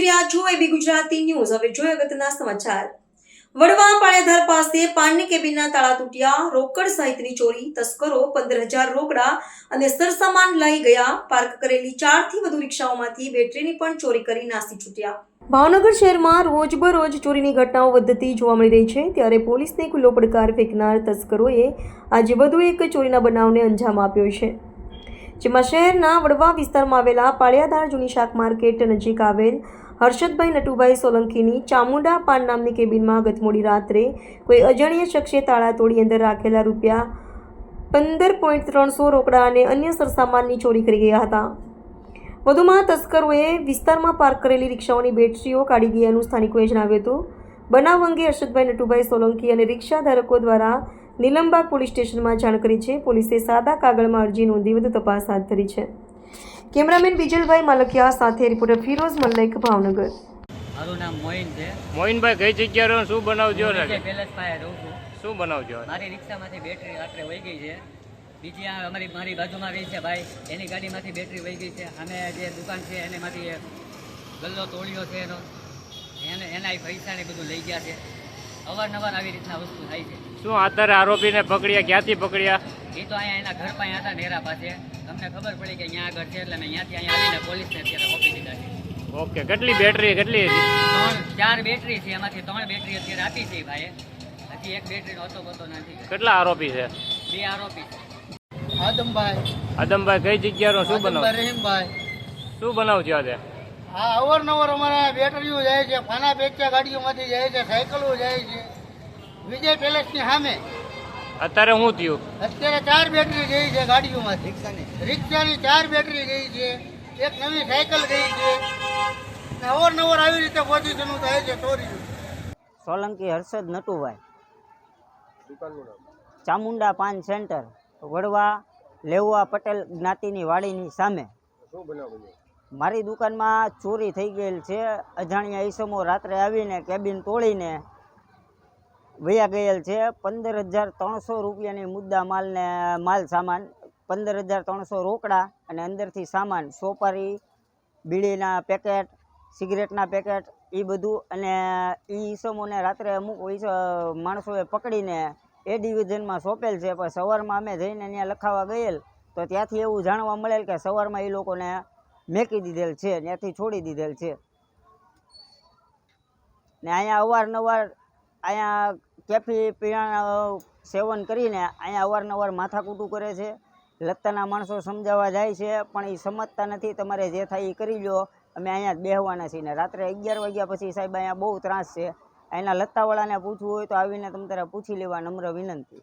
જોઈ રહ્યા છો એબી ગુજરાતી ન્યૂઝ. હવે જોઈએ અગત્યના સમાચાર. વડવા પાળિયાધાર પાસે પાનની કેબિનના તાળા તૂટ્યા. રોકડ સહિતની ચોરી, તસ્કરો પંદર હજાર રોકડા અને સરસામાન લઈ ગયા. પાર્ક કરેલી ચારથી વધુ રિક્ષાઓમાંથી બેટરીની પણ ચોરી કરી નાસી છૂટ્યા. ભાવનગર શહેરમાં રોજબરોજ ચોરીની ઘટનાઓ વધતી જોવા મળી રહી છે. ત્યારે પોલીસને ખુલ્લો પડકાર ફેંકનાર તસ્કરોએ આજે વધુ એક ચોરીના બનાવને અંજામ આપ્યો છે. જેમાં શહેરના વડવા વિસ્તારમાં આવેલા પાળિયાધાર જૂની શાક માર્કેટ નજીક આવેલ હર્ષદભાઈ નટુભાઈ સોલંકીની ચામુંડા પાન નામની કેબિનમાં ગત મોડી રાત્રે કોઈ અજાણ્યા શખ્સે તાળા તોડી અંદર રાખેલા રૂપિયા પંદર પોઈન્ટ ત્રણસો રોકડા અને અન્ય સરસામાનની ચોરી કરી ગયા હતા. વધુમાં તસ્કરોએ વિસ્તારમાં પાર્ક કરેલી રિક્ષાઓની બેટરીઓ કાઢી ગયાનું સ્થાનિકોએ જણાવ્યું હતું. બનાવ અંગે હર્ષદભાઈ નટુભાઈ સોલંકી અને રિક્ષા ધારકો દ્વારા નીલમબાગ પોલીસ સ્ટેશનમાં જાણ કરી છે. પોલીસે સાદા કાગળમાં અરજી નોંધી વધુ તપાસ હાથ ધરી છે. કેમેરામેન બીજલભાઈ માલકિયા સાથે રિપોર્ટર ફિરોઝ મલ્લિક ભાવનગર. મારું નામ મોઇન છે. મોહિનભાઈ કઈ જગ્યા રહો? શું બનાવજો પેલેસ પાસે રહું છું. શું બનાવજો મારી રિક્ષામાંથી બેટરી રાત્રે વહી ગઈ છે. બીજી આ અમારી મારી બાજુમાં રહી છે ભાઈ. એની ગાડીમાંથી બેટરી વહી ગઈ છે. અમે જે દુકાન છે એનેમાંથી ગલ્લો તોડ્યો છે એનો. એને એના પૈસા ને બધું લઈ ગયા છે. અવારનવાર આવી રીતના વસ્તુ થાય છે. શું આધારે આરોપીને પકડ્યા? ક્યાંથી પકડ્યા? એ તો અહીંયા એના ઘર પાસે હતા નેરા પાસે. તમને ખબર પડી કે અહીંયા આગળ છે એટલે મેં અહીંયાથી અહીંયા આવીને પોલીસને અત્યારે ઓપી દીધા છે. ઓકે કેટલી બેટરી કેટલી ત્રણ ચાર બેટરી છે એમાંથી ત્રણ બેટરી અત્યારે આપી છે ભાઈએ. હજી એક બેટરીનો હતો પતો નથી. કેટલા આરોપી છે? બે આરોપી છે. આદમભાઈ. આદમભાઈ કઈ જગ્યાનો? શું બનાવ? રહીમભાઈ. શું છે આજે? આ અવારનવાર અમારા બેટરીઓ જાય છે ફાના પેચ્યા ગાડીઓમાંથી જાય છે સાયકલો જાય છે. વિજય પેલેસની સામે. અત્યારે શું થયું? અત્યારે ચાર બેટરી ગઈ છે ગાડીઓમાંથી રિક્ષાની ચાર બેટરી ગઈ છે. એક નવી સાયકલ ગઈ છે. અવારનવાર આવી રીતે પોઝિશનો થાય છે ચોરી સોલંકી હર્ષદ નટુભાઈ. ચામુંડા પાન સેન્ટર વડવા લેવા પટેલ જ્ઞાતિની વાડીની સામે. મારી દુકાનમાં ચોરી થઈ ગયેલ છે. અજાણ્યા ઈસમો રાત્રે આવીને કેબિન તોડીને વયા ગયેલ છે પંદર હજાર ત્રણસો રૂપિયાની મુદ્દા માલને, માલ સામાન. પંદર હજાર ત્રણસો રોકડા અને અંદરથી સામાન, સોપારી, બીડીના પેકેટ, સિગરેટના પેકેટ એ બધું. અને એ ઈસમોને રાત્રે અમુક માણસોએ પકડીને એ ડિવિઝનમાં સોંપેલ છે. પણ સવારમાં અમે જઈને ત્યાં લખાવા ગયેલ તો ત્યાંથી એવું જાણવા મળેલ કે સવારમાં એ લોકોને મેકી દીધેલ છે, ત્યાંથી છોડી દીધેલ છે. ને અહીંયા અવારનવાર અહીંયા કેફી પીણા સેવન કરીને અહીંયા અવારનવાર માથાકૂટું કરે છે. લત્તાના માણસો સમજાવવા જાય છે, પણ એ સમજતા નથી. તમારે જે થાય એ કરી લો અમે અહીંયા જ બેહવાના છીએ ને રાત્રે અગિયાર વાગ્યા પછી સાહેબ અહીંયા બહુ ત્રાસ છે. અહીંના લત્તાવાળાને પૂછવું હોય તો આવીને તમે તારે પૂછી લેવા નમ્ર વિનંતી.